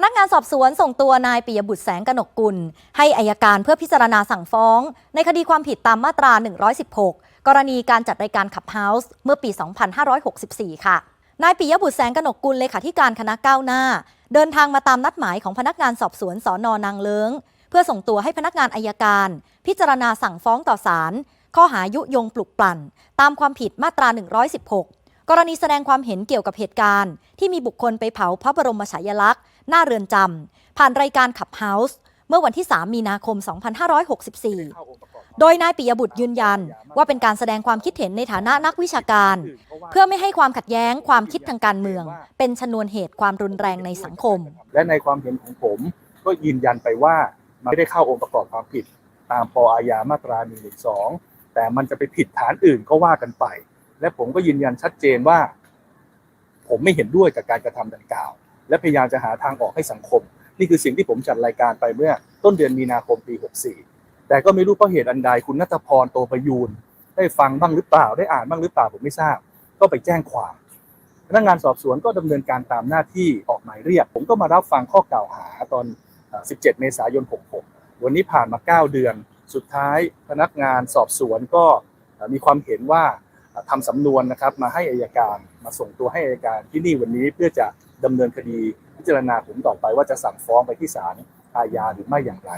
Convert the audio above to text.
พนักงานสอบสวนส่งตัวนายปิยบุตรแสงกนกกุล ให้อายการเพื่อพิจารณาสั่งฟ้อง ในคดีความผิดตามมาตรา 116 กรณีการจัดรายการขับเฮาส์เมื่อปี 2564 ค่ะ นายปิยบุตรแสงกนกกุลเลขาธิการคณะก้าวหน้า เดินทางมาตามนัดหมายของพนักงานสอบสวนสอนอนางเลิงเพื่อส่งตัวให้พนักงานอายการ พิจารณาสั่งฟ้องต่อศาลข้อหายุยงปลุกปลั่น ตามความผิดมาตรา 116 กรณีแสดงความเห็นเกี่ยวกับเหตุการณ์ ที่มีบุคคลไปเผาพระบรมฉายาลักษณ์ หน้าเรือนจำผ่านรายการขับเฮาส์เมื่อวันที่ 3 มีนาคม 2564 โดยนายปิยบุตรยืนยัน ว่าเป็นการแสดงความคิดเห็นในฐานะนักวิชาการ เพื่อไม่ให้ความขัดแย้งความคิดทางการเมือง เป็นชนวนเหตุความรุนแรงในสังคม และในความเห็นของผมก็ยืนยันไปว่ามันไม่ได้เข้าองค์ประกอบความผิดตามปอาญามาตรา1นึแต่มันจะไปผิดฐานอื่นก็ว่ากันไป และผมก็ยืนยันชัดเจนว่า ผมไม่เห็นด้วยกับการกระทำดังกล่าว และพยายามจะหาทางออกให้สังคม นี่คือสิ่งที่ผมจัดรายการไปเมื่อต้นเดือนมีนาคมปี 64 แต่ก็ไม่รู้เพราะเหตุอันใดคุณนัทพรโตประยูนได้ฟังบ้างหรือเปล่าได้อ่านบ้างหรือเปล่าผมไม่ทราบ ก็ไปแจ้งความพนักงานสอบสวนก็ดำเนินการตามหน้าที่ออกหมายเรียก ผมก็มารับฟังข้อกล่าวหาตอน 17 เมษายน 66 วันนี้ผ่านมา 9 เดือน สุดท้ายพนักงานสอบสวนก็มีความเห็นว่าทำสำนวนนะครับมาให้อายการมาส่งตัวให้อายการที่นี่วันนี้เพื่อจะ ดำเนินคดีพิจารณาผมต่อไปว่าจะสั่งฟ้องไปที่ศาลอาญาหรือไม่อย่างไร